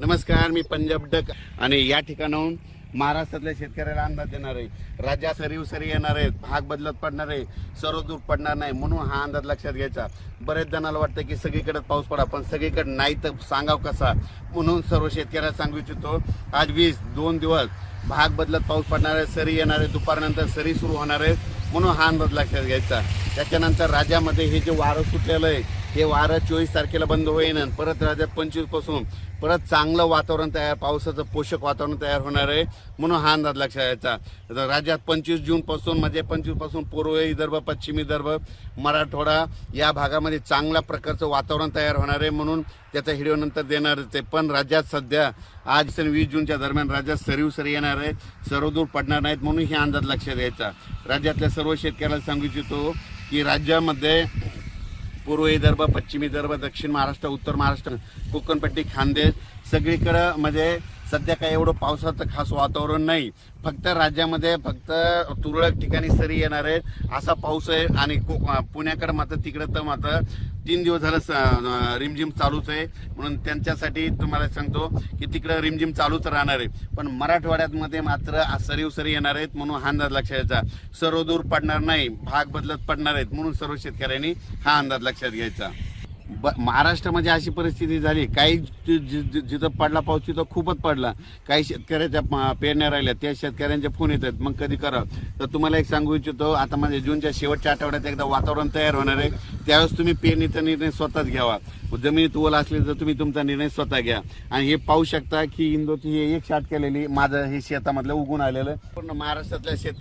नमस्कार मी पंजाब डक आणि या ठिकाणाहून महाराष्ट्रातल्या शेतकऱ्याला अंदाज देणार आहे. राज्यात सरीवसरी येणार आहेत भाग बदलत पडणार आहे सर्व दूर पडणार नाही म्हणून हा अंदाज लक्षात घ्यायचा. बरेच जणांना वाटतं की सगळीकडे पाऊस पडा पण सगळीकडे नाही तर सांगाव कसा? म्हणून सर्व शेतकऱ्याला सांगू इच्छितो आज वीस दोन दिवस भाग बदलत पाऊस पडणार आहे सरी येणार आहे दुपारनंतर सरी सुरू होणार आहे म्हणून हा अंदाज लक्षात घ्यायचा. त्याच्यानंतर राज्यामध्ये हे जे वारं सुटलेलं आहे हे वारं चोवीस तारखेला बंद होईन परत राज्यात पंचवीसपासून परत चांगलं वातावरण तयार पावसाचं पोषक वातावरण तयार होणार आहे म्हणून हा अंदाज लक्षात यायचा. राज्यात पंचवीस जून पासून म्हणजे पंचवीसपासून पूर्व विदर्भ पश्चिम विदर्भ मराठवाडा या भागामध्ये चांगल्या प्रकारचं वातावरण तयार होणार आहे म्हणून त्याचा हिडिओ नंतर देणारच आहे पण राज्यात सध्या आज सन वीस जूनच्या दरम्यान राज्यात सरीव सरी येणार आहे सर्वदूर पडणार नाहीत म्हणून हे अंदाज लक्षात यायचा. राज्यातल्या सर्व शेतकऱ्याला सांगू इच्छितो की राज्यामध्ये पूर्व विदर्भ पश्चिम विदर्भ दक्षिण महाराष्ट्र उत्तर महाराष्ट्र कोकणपट्टी खानदेश सगळीकडं म्हणजे सध्या काही एवढं पावसाचं खास वातावरण नाही. फक्त राज्यामध्ये फक्त तुरळक ठिकाणी सरी येणार आहे असा पाऊस आहे आणि पुण्याकडे मात्र तिकडं तर मात्र तीन दिवस झालं स- रिमझिम चालूच आहे. म्हणून त्यांच्यासाठी तुम्हाला सांगतो की तिकडं रिमझिम चालूच राहणार आहे. पण मराठवाड्यामध्ये मात्र सरीव सरी येणार आहेत म्हणून हा अंदाज लक्षात घ्यायचा. सर्व दूर पडणार नाही भाग बदलत पडणार आहेत म्हणून सर्व शेतकऱ्यांनी हा अंदाज लक्षात घ्यायचा. ब महाराष्ट्रामध्ये अशी परिस्थिती झाली काही जि- जिथं पडला पाऊस तिथं खूपच पडला. काही शेतकऱ्याच्या पेरण्या राहिल्या त्या शेतकऱ्यांचे फोन येतात मग कधी करा तर तुम्हाला एक सांगू इच्छितो आता म्हणजे जूनच्या शेवटच्या आठवड्यात एकदा वातावरण तयार होणार आहे. त्यावेळेस तुम्ही पेरणीचा निर्णय स्वतःच घ्यावा. जमिनीत ओल असली तर तुम्ही तुमचा निर्णय स्वतः घ्या. आणि हे पाहू शकता की इंदोची हे एक शाट केलेली माझं हे शेतामधलं उगून आलेलं. पूर्ण महाराष्ट्रातल्या शेत